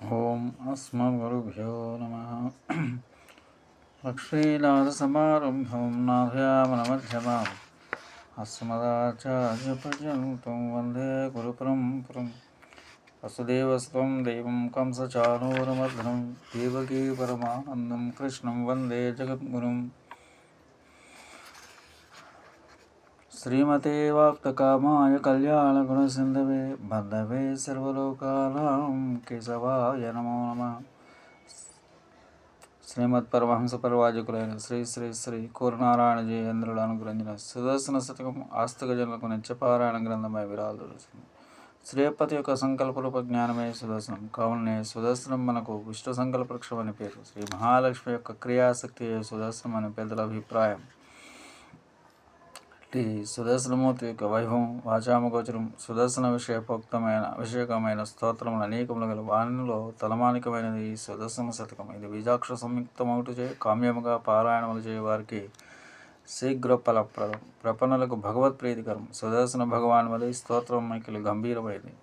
ॐ अस्मद्गुरुभ्यो नमः। लक्ष्मीनाथसमारम्भं नाभयामनमध्यमाम् अस्मदाचार्यपर्यन्तं वंदे गुरुपरम्परं वसुदेवस्त्वं देवं कंसचानूरमर्धनं देवकी परमानन्दं कृष्णं वंदे जगद्गुरुम्। శ్రీమతే వాక్తకామాయ కళ్యాణగుణసింధవే బంధవే సర్వలోకాలం కేశవాయ నమో నమ శ్రీమద్ పరమహంస పరివాజకులైన శ్రీ శ్రీ శ్రీ కూరనారాయణ జయేంద్రుడు అనుగ్రహించిన సుదర్శన శతకం ఆస్తిక జనులకు నిత్యపారాయణ గ్రంథమై విరాలుతుంది శ్రీపతి యొక్క సంకల్పరూప జ్ఞానమే సుదర్శనం కావునే సుదర్శనం మనకు విష్ణు సంకల్పక్షం అని పేరు. శ్రీ మహాలక్ష్మి యొక్క క్రియాశక్తి సుదర్శనం అనే పెద్దల అభిప్రాయం. శ్రీ సుదర్శనమూర్తి యొక్క వైభవం వాచామగోచరం సుదర్శన విషయపోక్తమైన విషయకమైన స్తోత్రములు అనేకములు గల వాణిలో తలమానికమైనది ఈ సుదర్శన శతకం. ఇది బీజాక్ష సంయుక్తమౌటు చే కామ్యముగా పారాయణములు చేయ వారికి శీఘ్ర ఫలప్రదం ప్రపన్నులకు భగవత్ ప్రీతికరం. సుదర్శన భగవాన్ వలె స్తోత్రం మైకిలి గంభీరమైనది.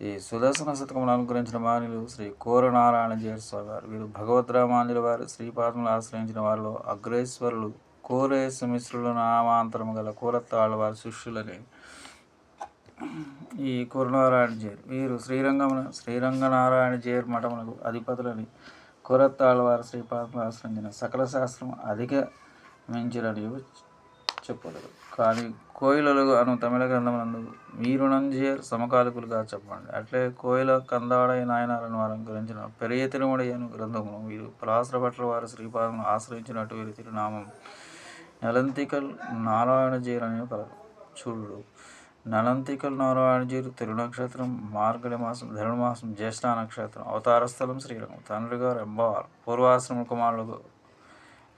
ఈ సుదర్శన శతకమును అనుగ్రహించిన వాణిలు శ్రీ కోరనారాయణ జీర్స్వామి వారు వీరు భగవద్రామాంజుల వారు శ్రీపాదములు ఆశ్రయించిన వారిలో అగ్రేశ్వరులు కోరేసు మిశ్రులు నామాంతరము గల కూరత్తాళ్ళ వారి శిష్యులని. ఈ కురునారాయణ జేర్ వీరు శ్రీరంగమున శ్రీరంగనారాయణ జేర్ మఠమునకు అధిపతులని కూరత్తాళ్ళ వారి శ్రీపాదం ఆశ్రయించిన సకల శాస్త్రం అధిక మించినని చెప్పలేదు కానీ కోయిలలు అను తమిళ గ్రంథమునందు వీరుణంజేర్ సమకాలికులుగా చెప్పండి. అట్లే కోయిల కందాడై నాయనారని వారు గురించిన పెరియ తిరుమడి అను గ్రంథమును వీరు పలాసర వారి శ్రీపాదమును ఆశ్రయించినట్టు వీరి తిరునామం నలంతికల్ నారాయణజీర్ అనే పలకం చూడు. నలంతికల్ నారాయణజీరు తిరునక్షత్రం మార్గళి మాసం ధనుర్మాసం జ్యేష్ఠ నక్షత్రం అవతార స్థలం శ్రీరంగం తండ్రి గారు ఎంబార్ పూర్వాశ్రమ కుమారులకు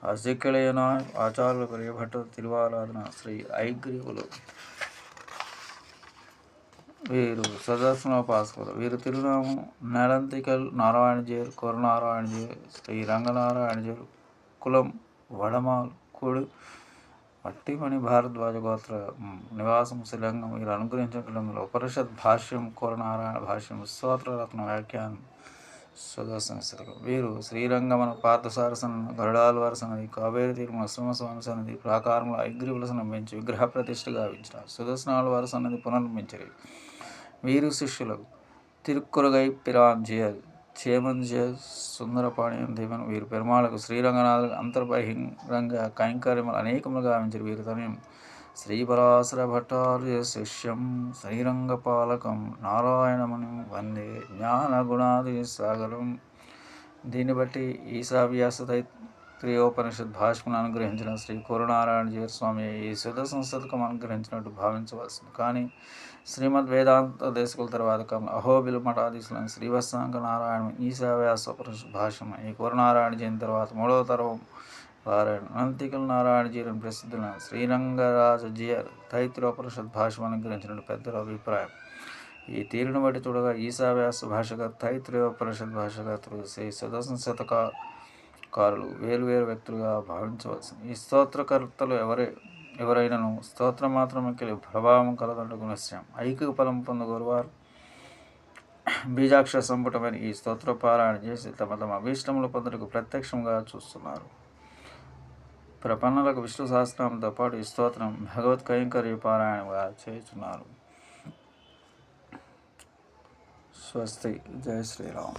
అసిక్కలైన ఆచార్యులు ప్రియభట్టు తిరువారాధన శ్రీ ఐగ్రీవులు. వీరు సదర్శనోపాసకులు వీరు తిరునామం నలంతికల్ నారాయణజీర్ కురనారాయణజీర్ శ్రీ రంగనారాయణజీర్ కులం వడమాల్. కుడు. మట్టిమణి భారద్వాజ గోత్ర నివాసం శ్రీలంగం వీరు అనుగ్రహించడంలో ఉపనిషత్ భాష్యం కోరనారాయణ భాష్యం స్తోత్రరత్న వ్యాఖ్యానం సుదర్శన స్థితికం వీరు శ్రీరంగమన పార్థసారసన గరుడాల్వార సన్నది కావేరి తీర్మ శ్రీమస్వామి సన్నది ప్రాకారంలో ఐగ్రీవుల సన్నించి విగ్రహ ప్రతిష్ఠ గావించిన సుదర్శనాల వారి సన్నది పునర్మించరు వీరు శిష్యులకు తిరుక్కురగై పిరాంజియల్ చేమంజ సుందరపాణి దేవన్ వీరు పెరుమాళకు శ్రీరంగనాథులకు అంతర్బహిరంగ కైంకర్యములు అనేకములు గావించారు. వీరి తనయం శ్రీపరాశర భట్టార్య శిష్యం శ్రీరంగపాలకం నారాయణముని వందే జ్ఞాన గుణాది సాగరం. దీన్ని బట్టి ఈశావ్యాస క్రియోపనిషత్ భాష్మును అనుగ్రహించిన శ్రీ కురునారాయణ స్వామి ఈ శుద్ధ సంస్థకం అనుగ్రహించినట్టు భావించవలసింది. కానీ శ్రీమద్ వేదాంత దేశకుల తర్వాత కాలం అహోబిల్ మఠాధీశులను శ్రీవత్సాంక నారాయణ ఈశావ్యాసోపనిషత్ భాష్యం ఈ కురునారాయణ జయంతి తర్వాత మూడవ తరం పారాయణ అనంతికల ప్రసిద్ధులైన ప్రసిద్ధుల శ్రీరంగరాజజీయర్ తైత్రోపనిషత్ భాష్యం అనుగ్రహించినట్టు పెద్దల అభిప్రాయం. ఈ తీరును బట్టి చూడగా ఈశావ్యాస భాషగా తైత్రోపనిషత్ భాషగా శ్రీ సుదర్శన కారులు వేరు వ్యక్తులుగా భావించవలసింది ఈ స్తోత్రకర్తలు ఎవరే ఎవరైనాను స్తోత్రం మాత్రమే ప్రభావం కలదంటకు గుణశ్యం ఐక్య ఫలం పొందగోరువారు బీజాక్షర సంపుటమైన ఈ స్తోత్రపారాయణ చేసి తమ తమ అభీష్టములు పొందటకు ప్రత్యక్షంగా చూస్తున్నారు. ప్రపన్నలకు విష్ణు సహస్రంతో పాటు ఈ స్తోత్రం భగవత్ కైంకర్య పారాయణంగా చేస్తున్నారు స్వస్తి. జయ శ్రీరామ్.